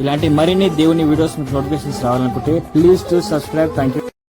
ఇలాంటి మరిన్ని దేవుని వీడియోస్ నోటిఫికేషన్స్ రావాలనుకుంటే please to subscribe thank you